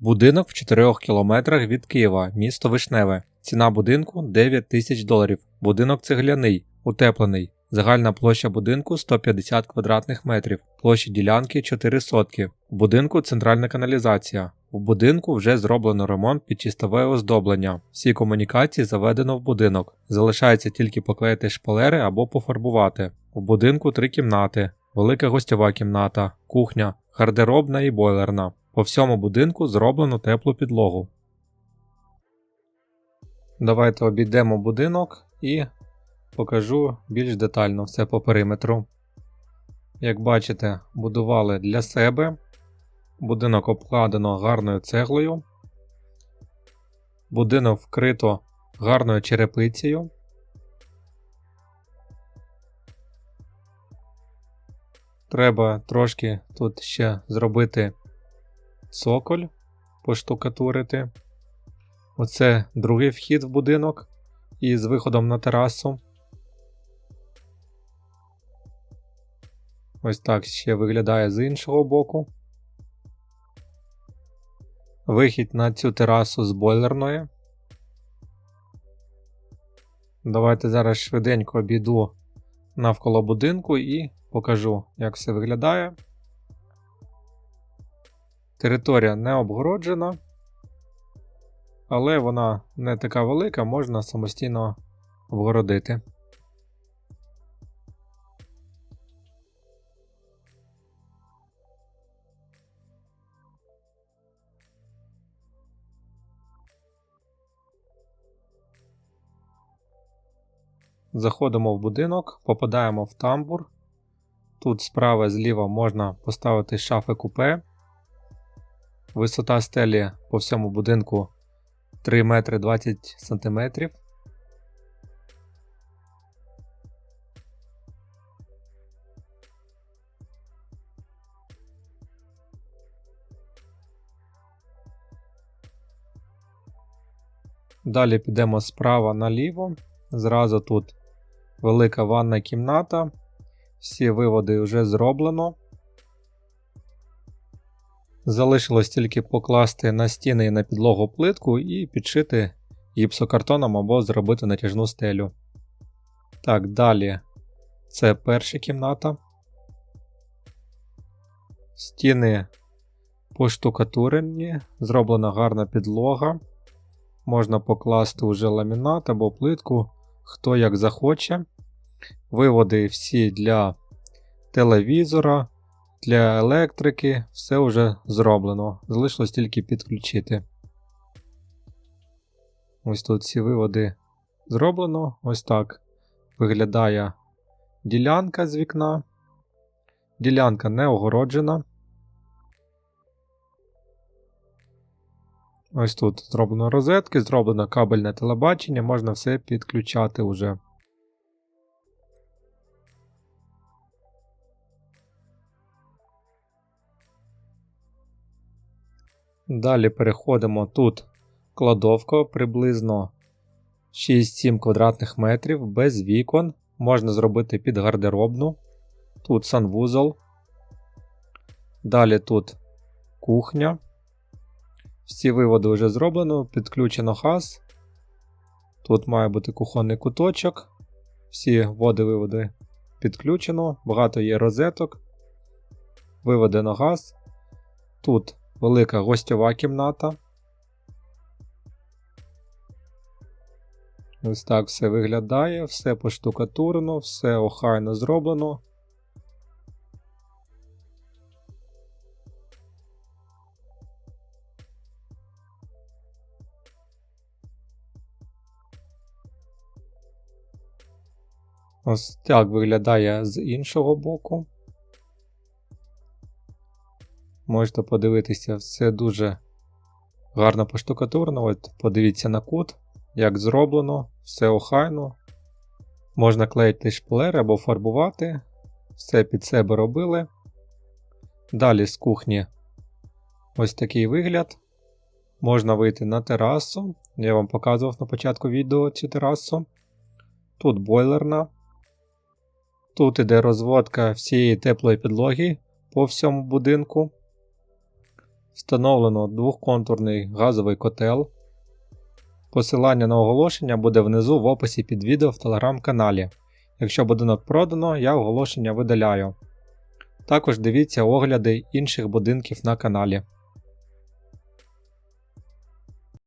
Будинок в 4 кілометрах від Києва, місто Вишневе. Ціна будинку 9 тисяч доларів. Будинок цегляний, утеплений. Загальна площа будинку 150 квадратних метрів, площа ділянки 4 сотки. В будинку центральна каналізація. В будинку вже зроблено ремонт під чистове оздоблення. Всі комунікації заведено в будинок. Залишається тільки поклеїти шпалери або пофарбувати. В будинку три кімнати, велика гостьова кімната, кухня, гардеробна і бойлерна. По всьому будинку зроблено теплу підлогу. Давайте обійдемо будинок і покажу більш детально все по периметру. Як бачите, будували для себе. Будинок обкладено гарною цеглою. Будинок вкрито гарною черепицею. Треба трошки тут ще зробити цоколь, поштукатурити. Оце другий вхід в будинок із виходом на терасу. Ось так ще виглядає з іншого боку. Вихід на цю терасу з бойлерної. Давайте зараз швиденько обійду навколо будинку і покажу, як все виглядає. Територія не обгороджена, але вона не така велика, можна самостійно обгородити. Заходимо в будинок, попадаємо в тамбур. Тут справа зліва можна поставити шафи купе. Висота стелі по всьому будинку 3 метри 20 сантиметрів. Далі підемо справа наліво. Зразу тут велика ванна кімната. Всі виводи вже зроблено. Залишилось тільки покласти на стіни і на підлогу плитку і підшити гіпсокартоном або зробити натяжну стелю. Так, далі це перша кімната. Стіни поштукатурені, зроблена гарна підлога. Можна покласти уже ламінат або плитку, хто як захоче. Виводи всі для телевізора, для електрики, все вже зроблено. Залишилось тільки підключити. Ось тут всі виводи зроблено. Ось так виглядає ділянка з вікна. Ділянка не огороджена. Ось тут зроблено розетки, зроблено кабельне телебачення, можна все підключати уже. Далі переходимо тут кладовка приблизно 6-7 квадратних метрів без вікон. Можна зробити під гардеробну. Тут санвузол. Далі тут кухня. Всі виводи вже зроблено, підключено газ. Тут має бути кухонний куточок. Всі води-виводи підключено, багато є розеток. Виведено газ. Тут велика гостьова кімната. Ось так все виглядає, все поштукатурено, все охайно зроблено. Ось так виглядає з іншого боку. Можете подивитися, все дуже гарно поштукатурно. От подивіться на кут, як зроблено, все охайно. Можна клеїти шпалери або фарбувати. Все під себе робили. Далі з кухні ось такий вигляд. Можна вийти на терасу. Я вам показував на початку відео цю терасу. Тут бойлерна. Тут іде розводка всієї теплої підлоги по всьому будинку. Встановлено двохконтурний газовий котел. Посилання на оголошення буде внизу в описі під відео в телеграм-каналі. Якщо будинок продано, я оголошення видаляю. Також дивіться огляди інших будинків на каналі.